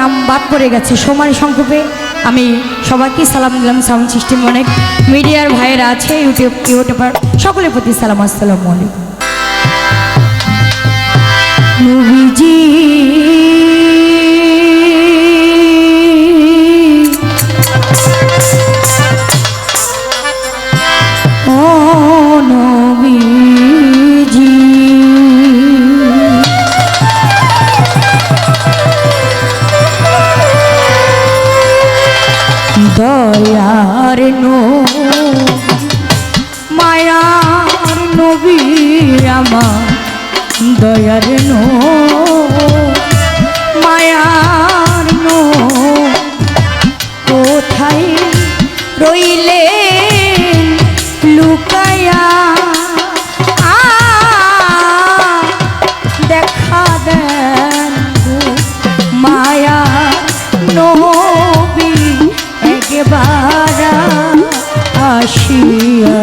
নাম বাদ পড়ে গেছে। সমান সংক্ষেপে আমি সবাইকে সালাম দিলাম, সাউন্ড সিস্টেম অনেক। মিডিয়ার ভাইয়েরা আছে, ইউটিউব ইউটিউবার, সকলের প্রতি সালাম, আসসালামু আলাইকুম। রইলে লুকায়া দেখা দেন মায়া নবী একবার আসিয়া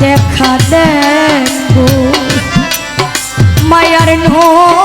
দেখা দেন মায়ার নয়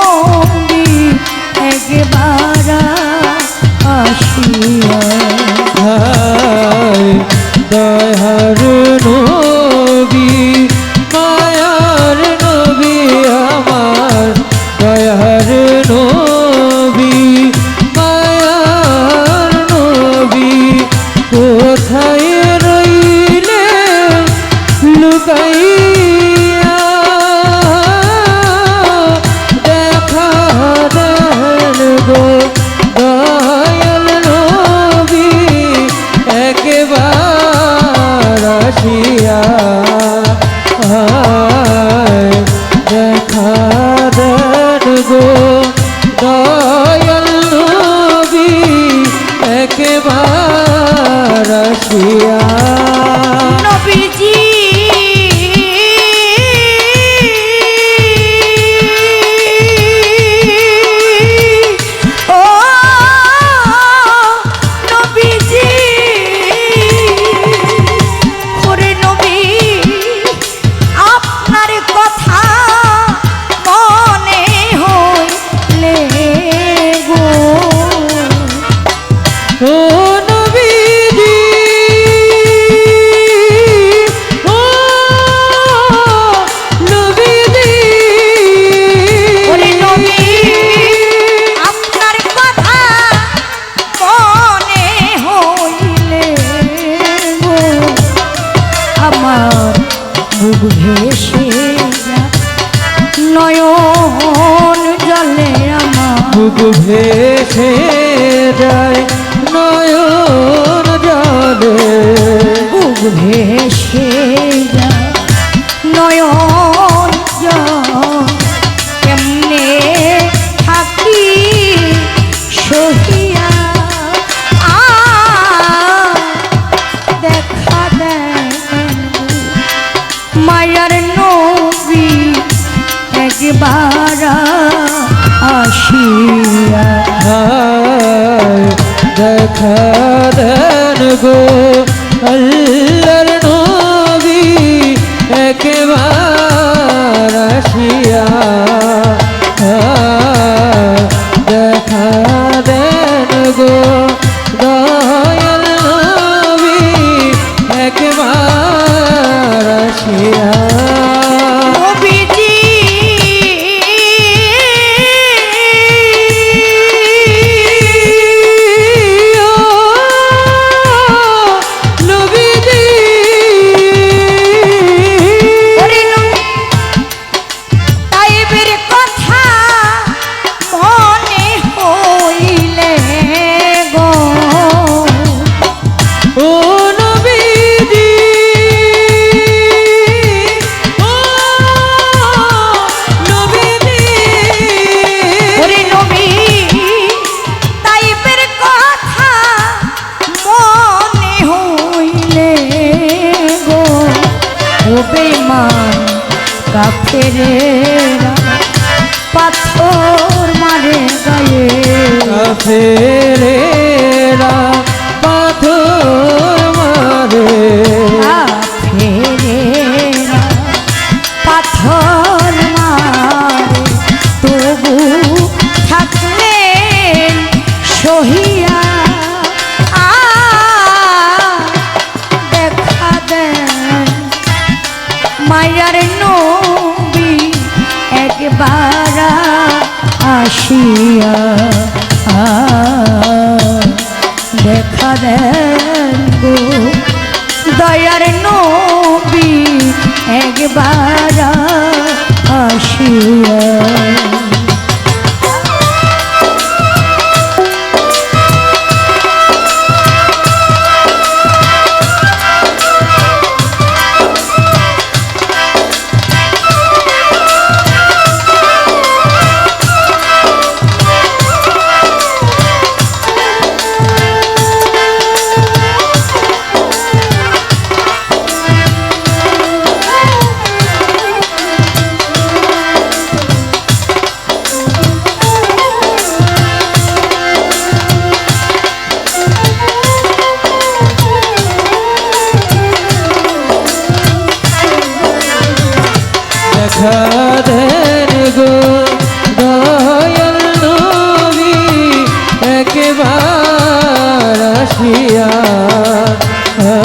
গো দয়াল নবী একবার আসিয়া ভেসে যায় নয়ন জলে। ভেসে যায় নয়ন দেন গো আল্লাহর নবী একেবার আসিয়া ছেলেরা পাথর মারে। ছেলেরা পাথর মারে। তবু থাকলেন সহিয়া দেখা দেন। মায়ার নবী আসিয়া দেখা দেন গো দয়ার নবী একবার আসিয়া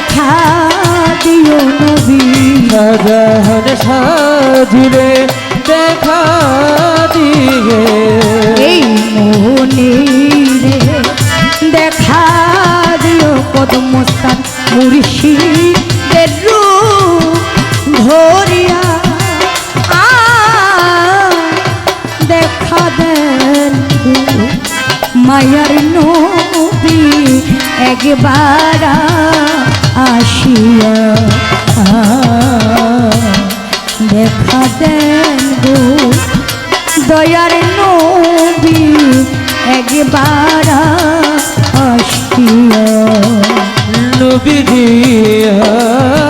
দেখা দিও নবী সাজাহান সাজিলে দেখা দিয়ে। এই মোহনে দেখা দিও কদমস্তান মুর্শিদের রূপ ধরিয়া। দেখা দেন মায়ার নবী একবার আসিয়া দেখা দেন গো দয়ার নবী একবার আসিয়া। নবী আমার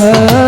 দেখা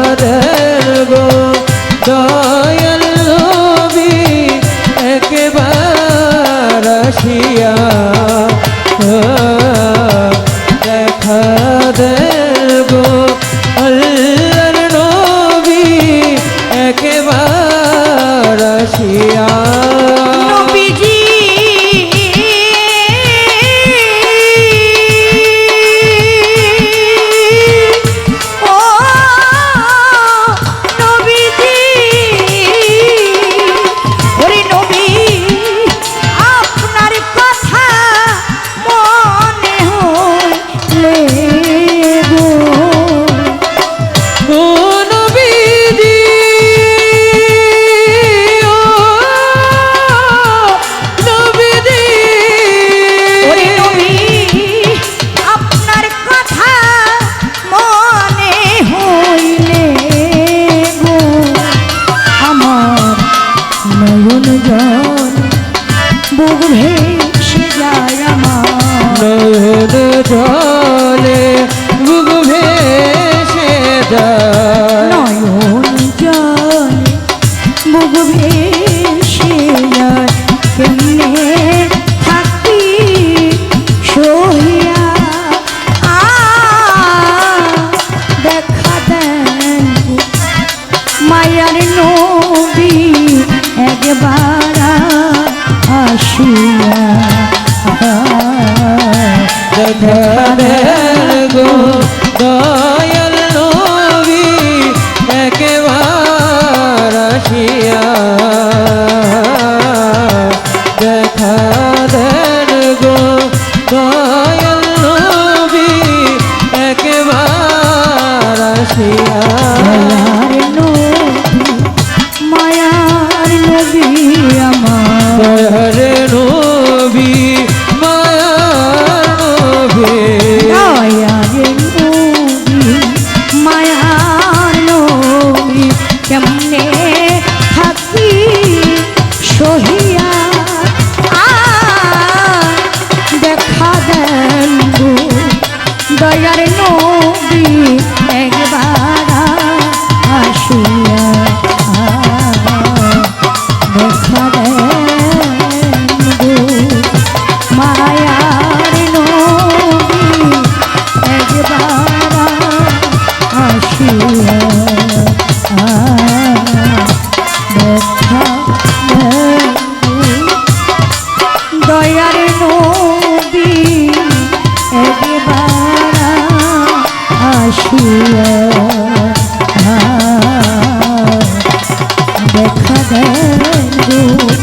तुम्हें দেখা দেয়